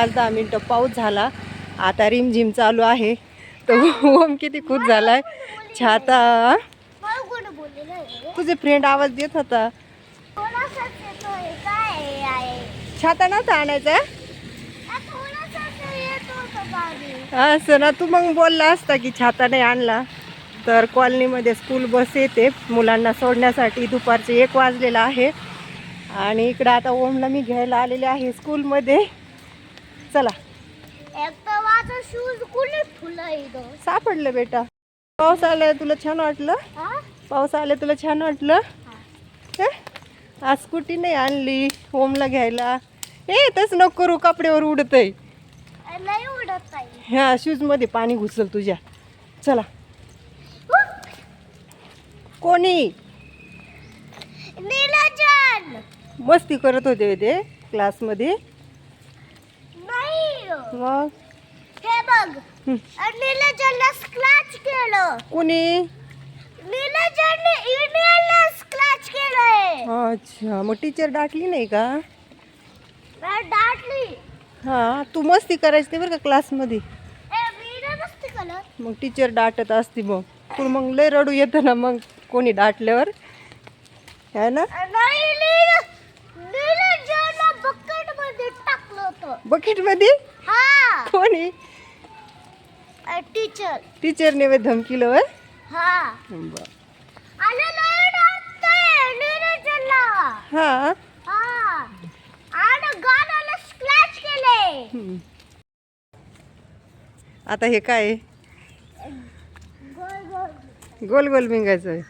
पाच दहा मिनटं पाऊस झाला. आता रिमझिम चालू आहे. तर ओम किती खुश झालाय. छाता. तुझे फ्रेंड आवाज देत होता. छाता नव्हता आणायचा? असं ना तू मग बोलला असता की छाता नाही आणला. तर कॉलनीमध्ये स्कूल बस येते. मुलांना सोडण्यासाठी दुपारचे एक वाजलेलं आहे. आणि इकडं आता ओमला मी घ्यायला आलेले आहे स्कूलमध्ये चला. शूज सापडलं बेटा. पाऊस आलाय तुला छान वाटलं? हा? पाऊस आलाय तुला छान वाटलं? हं? आज स्कूटी नाही आणली ओमला घ्यायला. ए तसं नको करू कपड्यावर उडत नाही ह्या शूजमध्ये पाणी घुसल तुझ्या. चला. कोणी? मस्ती करत होते ते क्लासमध्ये मग? हे बघ स्क्रॅच केलं. कोणी? स्क्रॅच केलंय. अच्छा मग टीचर डाटली नाही का? डाटली. हां तू मस्ती करायची ते बरं का क्लासमध्ये मग टीचर डाटत असती मग. पण मग लय रडू येतं ना मग कोणी डाटल्यावर. है ना नाही नील नीलाजनला बकेटमध्ये बकेटमध्ये? हा. कोणी? टीचर टीचरने वे धमकीलं होय? हा. बरं. आले नाही डाकतोय नीलाजनला हां. हा. आणि गाण्याला स्क्रॅच केले. हम्म. आता हे काय? आहे? गोल गोल. गोल गोल मिंगायचं आहे.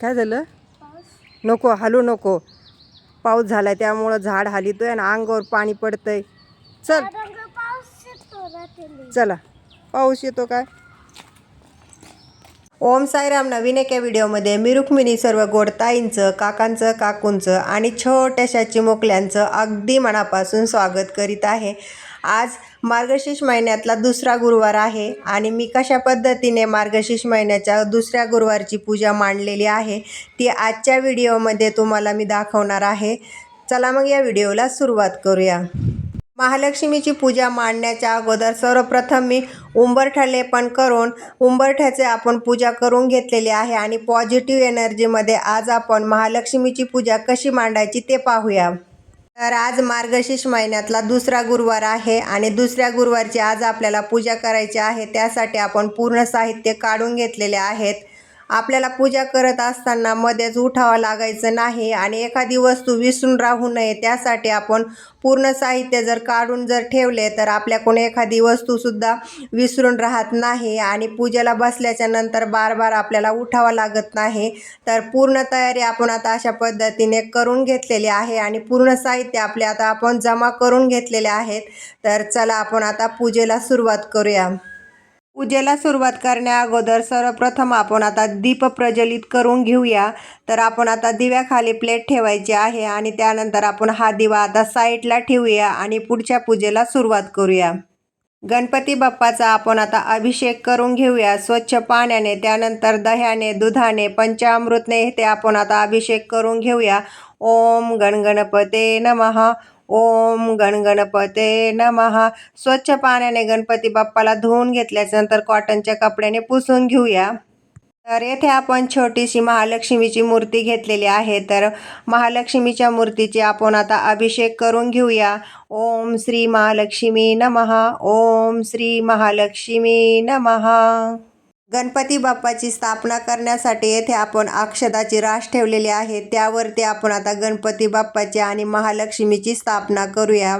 काय झालं? नको हलू नको. पाऊस झालाय त्यामुळं झाड हलितोय आणि अंगावर पाणी पडतंय. चल. चला. पाऊस येतो काय? ओम साईराम नवीन एका व्हिडिओमध्ये मी रुक्मिणी सर्व गोडताईंचं काकांचं काकूंचं आणि छोट्याशा चिमुकल्यांचं अगदी मनापासून स्वागत करीत आहे. आज मार्गशीर्ष महिन्यातला दुसरा गुरुवार आहे आणि मी कशा पद्धतीने मार्गशीर्ष महिन्याच्या दुसऱ्या गुरुवारची पूजा मांडलेली आहे ती आजच्या व्हिडिओमध्ये तुम्हाला मी दाखवणार आहे. चला मग या व्हिडिओला सुरुवात करूया. महालक्ष्मीची पूजा मांडण्याच्या अगोदर सर्वप्रथम मी उंबरठ्याले पण करून उंबरठ्याचे आपण पूजा करून घेतलेली आहे आणि पॉझिटिव्ह एनर्जीमध्ये आज आपण महालक्ष्मीची पूजा कशी मांडायची ते पाहूया. तर आज मार्गशीर्ष महिन्यातला दुसरा गुरुवार आहे आणि दुसऱ्या गुरुवारची आज आपल्याला पूजा करायची आहे. त्यासाठी आपण पूर्ण साहित्य काढून घेतलेले आहेत. आपल्याला पूजा करत असताना मध्येच उठावं लागायचं नाही आणि एखादी वस्तू विसरून राहू नये त्यासाठी आपण पूर्ण साहित्य जर काढून जर ठेवले तर आपल्याकडून एखादी वस्तूसुद्धा विसरून राहत नाही आणि पूजेला बसल्याच्या नंतर बार बार आपल्याला उठावं लागत नाही. तर पूर्ण तयारी आपण आता अशा पद्धतीने करून घेतलेली आहे आणि पूर्ण साहित्य आपले आता आपण जमा करून घेतलेले आहेत. तर चला आपण आता पूजेला सुरुवात करूया. पूजेला सुरुवात करण्याअगोदर सर्वप्रथम आपण आता दीप प्रज्वलित करून घेऊया. तर आपण आता दिव्याखाली प्लेट ठेवायची आहे आणि त्यानंतर आपण हा दिवा आता साईडला ठेवूया आणि पुढच्या पूजेला सुरुवात करूया. गणपती बाप्पाचा आपण आता अभिषेक करून घेऊया. स्वच्छ पाण्याने त्यानंतर दह्याने दुधाने पंचामृतने ते आपण आता अभिषेक करून घेऊया. ओम गणगणपते नमः. ओम गणगणपते नमः. स्वच्छ पाण्याने गणपती बाप्पाला धुवून घेतल्याच्यानंतर कॉटनच्या कपड्याने पुसून घेऊया. तर येथे आपण छोटीशी महालक्ष्मीची मूर्ती घेतलेली आहे. तर महालक्ष्मीच्या मूर्तीची आपण आता अभिषेक करून घेऊया. ओम श्री महालक्ष्मी नमः. ओम श्री महालक्ष्मी नमः. गणपती बाप्पाची स्थापना करण्यासाठी येथे आपण अक्षदाची रास ठेवलेली आहे. त्यावरती आपण आता गणपती बाप्पाची आणि महालक्ष्मीची स्थापना करूया.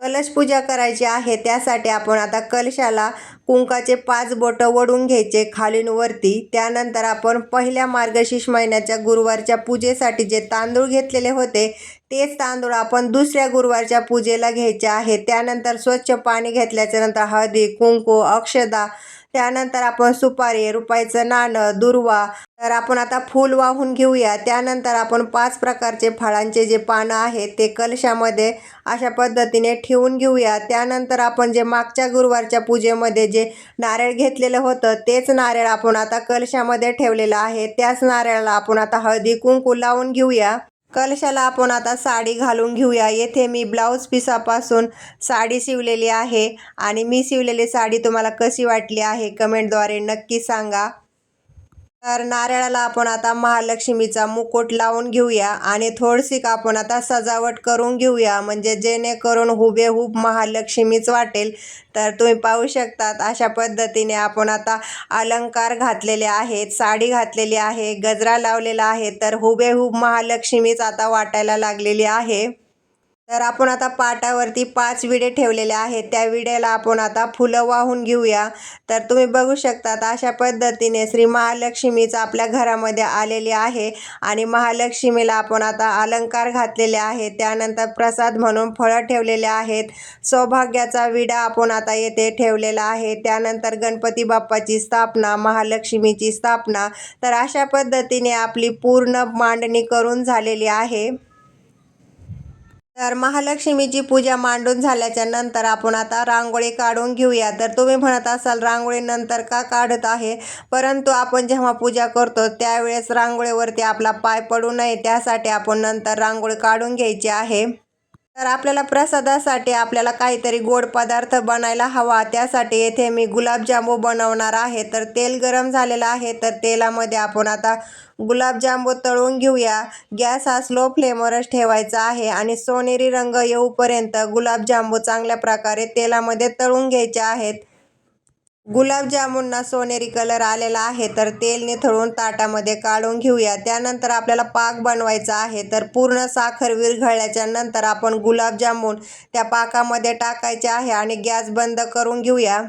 कलश पूजा करायची आहे. त्यासाठी आपण आता कलशाला कुंकाचे पाच बोटं वडून घ्यायचे खालून वरती. त्यानंतर आपण पहिल्या मार्गशीर्ष महिन्याच्या गुरुवारच्या पूजेसाठी जे तांदूळ घेतलेले होते तेच तांदूळ आपण दुसऱ्या गुरुवारच्या पूजेला घ्यायचे आहे. त्यानंतर स्वच्छ पाणी घेतल्याच्या नंतर हळदी कुंकू अक्षदा त्यानंतर आपण सुपारी रुपायचं नाणं दुर्वा. तर आपण आता फूल वाहून घेऊया. त्यानंतर आपण पाच प्रकारचे फळांचे जे पानं आहेत ते कलशामध्ये अशा पद्धतीने ठेवून घेऊया. त्यानंतर आपण जे मागच्या गुरुवारच्या पूजेमध्ये जे नारळ घेतलेलं होतं तेच नारळ आपण आता कलशामध्ये ठेवलेलं आहे. त्याच नारळाला आपण आता हळदी कुंकू लावून घेऊया. कलशाला आपण आता साडी घालून घेऊया. येथे मी ब्लाऊज पिसापासून साडी शिवलेली आहे. आणि मी शिवलेली साडी तुम्हाला कशी वाटली आहे कमेंटद्वारे नक्की सांगा. तर नारळाला आपण आता महालक्ष्मीचा मुकुट लावून घेऊया आणि थोडीशी आपण आता सजावट करून घेऊया. म्हणजे जेणेकरून हुबेहूब महालक्ष्मीच वाटेल. तर तुम्ही पाहू शकतात अशा पद्धतीने आपण आता अलंकार घातलेले आहेत साडी घातलेली आहे गजरा लावलेला आहे. तर हुबेहूब महालक्ष्मीच आता वाटायला लागलेली आहे. तर आपण आता पाटावरती पाच विडे ठेवलेले आहेत. त्या विड्याला आपण आता फुलं वाहून घेऊया. तर तुम्ही बघू शकतात अशा पद्धतीने श्री महालक्ष्मीच आपल्या घरामध्ये आलेली आहे आणि महालक्ष्मीला आपण आता अलंकार घातलेले आहेत त्यानंतर प्रसाद म्हणून फळं ठेवलेले आहेत. सौभाग्याचा विडा आपण आता येथे ठेवलेला आहे. त्यानंतर गणपती बाप्पाची स्थापना महालक्ष्मीची स्थापना. तर अशा पद्धतीने आपली पूर्ण मांडणी करून झालेली आहे. तर महालक्ष्मीची पूजा मांडून झाल्याच्यानंतर आपण आता रांगोळी काढून घेऊया. तर तुम्ही म्हणत असाल रांगोळी नंतर का काढत आहे? परंतु आपण जेव्हा पूजा करतो त्यावेळेस रांगोळीवरती आपला पाय पडू नये. त्यासाठी आपण नंतर रांगोळी काढून घ्यायची आहे. तर आपल्याला प्रसादासाठी आपल्याला काहीतरी गोड पदार्थ बनायला हवा. त्यासाठी येथे मी गुलाबजामू बनवणार आहे. तर तेल गरम झालेलं आहे. तर तेलामध्ये आपण आता गुलाबजामू तळून घेऊया. गॅस हा स्लो फ्लेमवरच ठेवायचा आहे आणि सोनेरी रंग येऊपर्यंत गुलाबजांबू चांगल्या प्रकारे तेलामध्ये तळून घ्यायचे आहेत. गुलाबजामुनना सोनेरी कलर आलेला आहे तर तेल निथळून ताटामध्ये काढून घेऊया. त्यानंतर आपल्याला पाक बनवायचा आहे तर पूर्ण साखर विरघळल्याच्या नंतर आपण गुलाबजामुन त्या पाकामध्ये टाकायचे आहे आणि गॅस बंद करून घेऊया.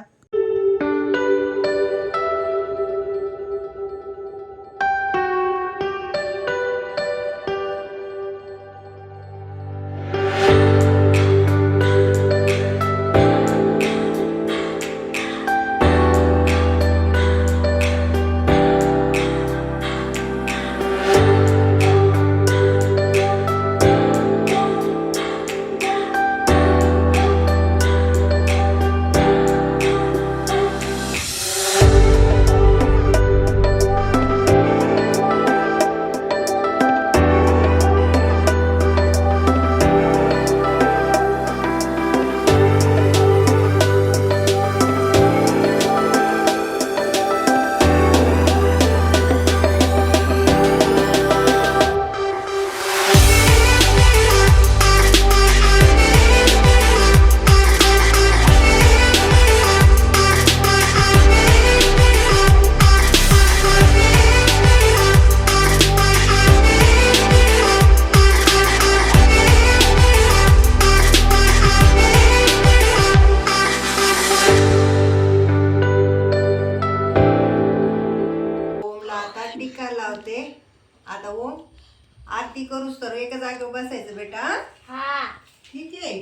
बसायचं बेटा? हा. ठीक आहे.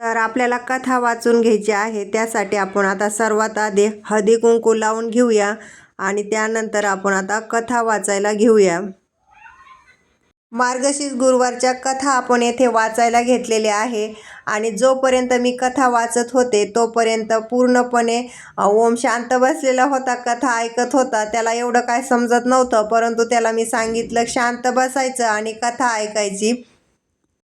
तर आपल्याला कथा वाचून घ्यायची आहे. त्यासाठी आपण आता सर्वात आधी हळदी कुंकू लावून घेऊया आणि त्यानंतर आपण आता कथा वाचायला घेऊया. मार्गशीर्ष गुरुवारच्या कथा आपण येथे वाचायला घेतलेल्या आहे. आणि जोपर्यंत मी कथा वाचत होते तोपर्यंत पूर्णपणे ओम शांत बसलेला होता कथा ऐकत होता. त्याला एवढं काय समजत नव्हतं परंतु त्याला मी सांगितलं शांत बसायचं आणि कथा ऐकायची.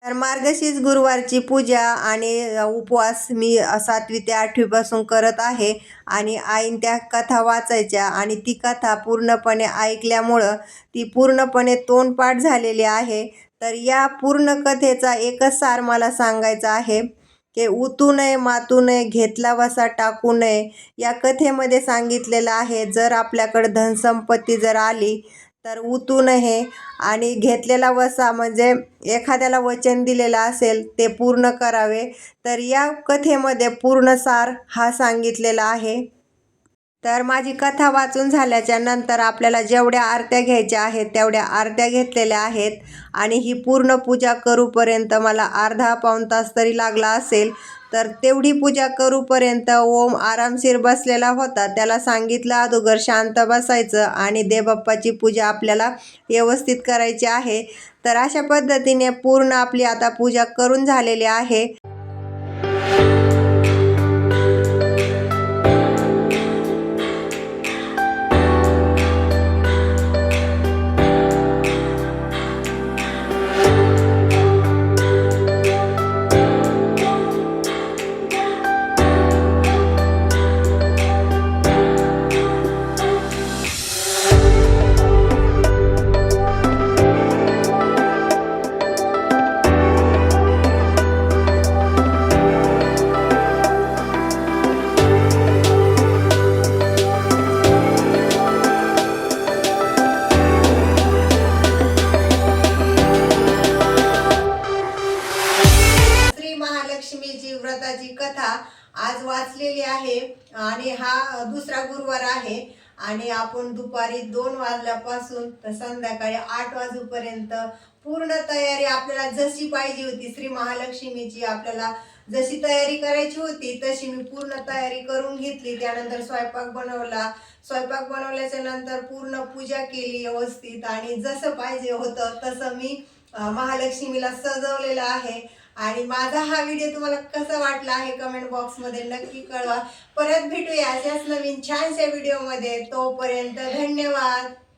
तर मार्गशीर्ष गुरुवारची पूजा आणि उपवास मी सातवी ते आठवीपासून करत आहे. आणि आईन त्या कथा वाचायच्या आणि ती कथा पूर्णपणे ऐकल्यामुळं ती पूर्णपणे तोंडपाठ झालेली आहे. तर या पूर्ण कथेचा एकच सार मला सांगायचा आहे की उतू नये मातू नये घेतला वसा टाकू नये या कथेमध्ये सांगितलेलं आहे. जर आपल्याकडं धनसंपत्ती जर आली तर उतू नये आणि घेतलेला वसा म्हणजे एखाद्याला वचन दिलेलं असेल ते पूर्ण करावे तर या कथेमध्ये पूर्ण सार हा सांगितलेला आहे. तर माझी कथा वाचून झाल्याच्यानंतर आपल्याला जेवढ्या आरत्या घ्यायच्या आहेत तेवढ्या आरत्या घेतलेल्या आहेत. आणि ही पूर्ण पूजा करूपर्यंत मला अर्धा पाऊण तास तरी लागला असेल. तर तेवढी पूजा करूपर्यंत ओम आरामशीर बसलेला होता. त्याला सांगितलं अगोदर शांत बसायचं आणि देवबाप्पाची पूजा आपल्याला व्यवस्थित करायची आहे. तर अशा पद्धतीने पूर्ण आपली आता पूजा करून झालेली आहे. आज वाचलेली आहे आणि हा दुसरा गुरुवार आहे आणि आपण दुपारी दोन वाजल्यापासून तर संध्याकाळी आठ वाजूपर्यंत पूर्ण तयारी आपल्याला जशी पाहिजे होती श्री महालक्ष्मीची आपल्याला जशी तयारी करायची होती तशी मी पूर्ण तयारी करून घेतली. त्यानंतर स्वयंपाक बनवला. स्वयंपाक बनवल्याच्या नंतर पूर्ण पूजा केली व्यवस्थित आणि जसं पाहिजे होतं तसं मी महालक्ष्मीला सजवलेलं आहे. आणि माझा हा व्हिडिओ तुम्हाला कसा वाटला आहे कमेंट बॉक्समध्ये नक्की कळवा. परत भेटूया अशाच नवीन छानशा व्हिडिओमध्ये तोपर्यंत धन्यवाद.